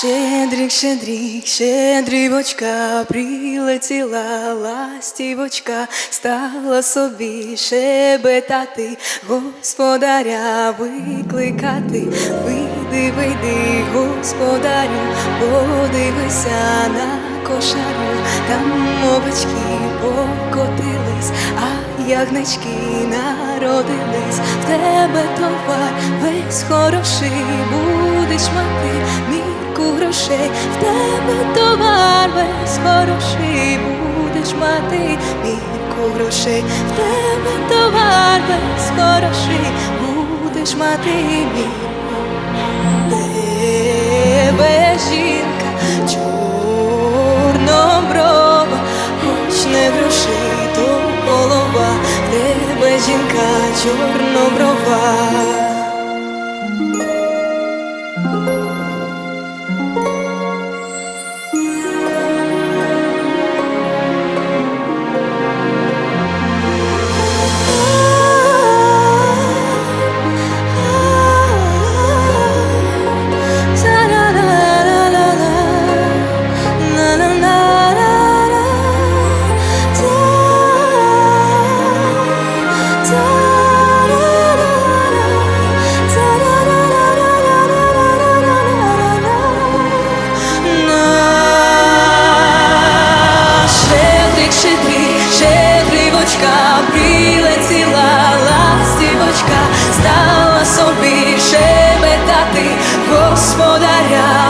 Щедрик, щедрик, щедрівочка, прилетіла ластівочка, стала собі шебетати, господаря викликати. Вийди, вийди, господарю, подивися на кошару, там овечки покотились, а ягнички народились, в тебе товар весь хороший, будеш мати мірку грошей, в тебе товар весь хороший, будеш мати мірку грошей, в тебе товар весь хороший, будеш мати. Тебе жінка чорноброва, хоч не грошей, то голова, тебе жінка чорноброва. Господаря викликати,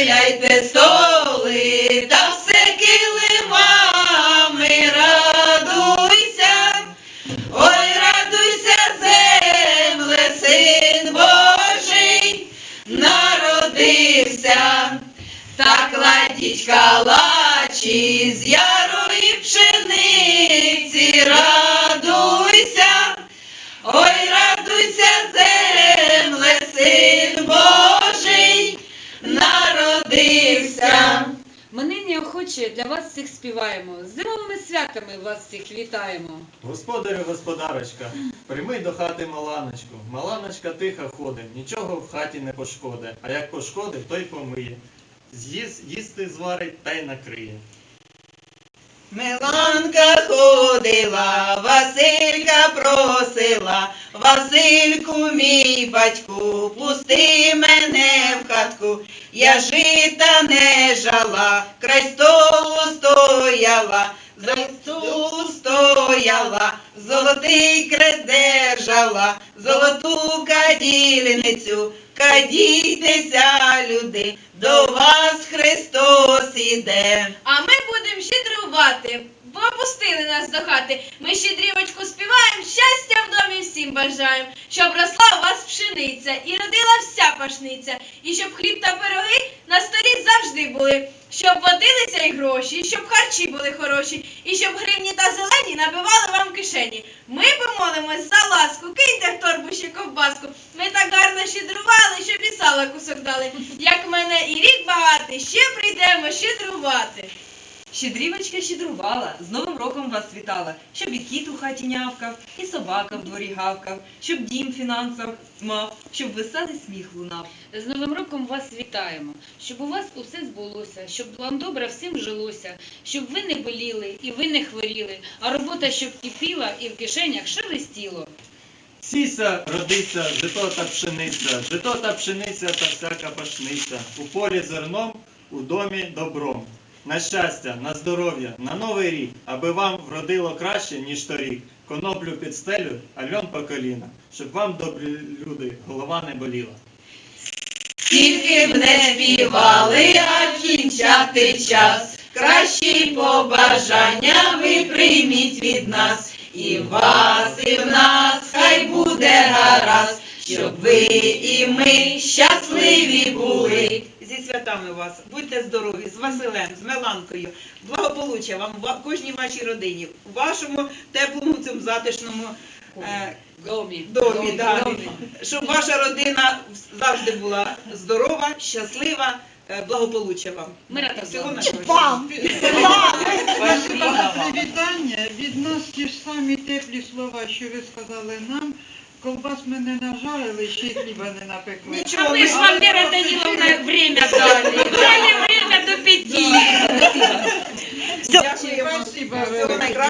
застеляйте столи та все килимами, радуйся, ой, радуйся, земле, син Божий, народився. Та кладіть калачі з ярої пшениці, нині для вас всіх співаємо. З зимовими святами вас всіх вітаємо. Господарю, господарочка, прийми до хати маланочку. Маланочка тихо ходить, нічого в хаті не пошкоде, а як пошкодив, то й помиє. З'їсть, їсти зварить та й накриє. Миланка ходила, Василька просила, Васильку, мій батьку, пусти мене в хатку, я жита не жала, край столу стояла, за столу стояла, золотий крест держала, золоту кадільницю, кадійтеся, люди, до вас Христос іде. А ми будемо щедрувати, бо пустили нас до хати. Ми щедрівочку співаємо, щастя домі всім бажаємо, щоб росла у вас пшениця і родила вся пашниця, і щоб хліб та пироги на столі завжди були, щоб водилися й гроші, щоб харчі були хороші, і щоб гривні та зелені набивали вам кишені. Ми помолимось за ласку, киньте в торбу ще ковбаску. Ми так гарно щедрували, щоб і сала кусок дали. Як мене і рік багатий, ще прийдемо щедрувати. Щедрівочка щедрувала, з Новим роком вас вітала, щоб і кіт у хаті нявкав, і собака в дворі гавкав, щоб дім фінансов мав, щоб веселий сміх лунав. З Новим роком вас вітаємо, щоб у вас усе збулося, щоб вам добре всім жилося, щоб ви не боліли і ви не хворіли, а робота щоб кипіла і в кишенях шелестіло. Сіся, родиться, жито та пшениця, жито та пшениця та всяка пашниця. У полі зерном, у домі добром. На щастя, на здоров'я, на новий рік, аби вам вродило краще, ніж торік. Коноплю під стелю, а льон по коліна, щоб вам, добрі люди, голова не боліла. Скільки б не співали, а кінчати час. кращі побажання ви прийміть від нас, і в вас, і в нас хай буде гаразд, щоб ви і ми щасливі були. Зі святами вас, будьте здорові, з Василем, з Меланкою, благополуччя вам, ва- кожній вашій родині, у вашому теплому цьому затишному е, Домі. домі, да. домі. щоб ваша родина завжди була здорова, щаслива, е, благополуччя вам. Мира та Всього найкращого. Привітання. Від нас ті ж самі теплі слова, що ви сказали нам. Колбас ми не нажарили, ще й хліба не напекли. А Нічого, ми ж вам, Вера Даниловна, время дали. Дали время до пяти. Дякую вам. Спасибо Всього велике. найкращого.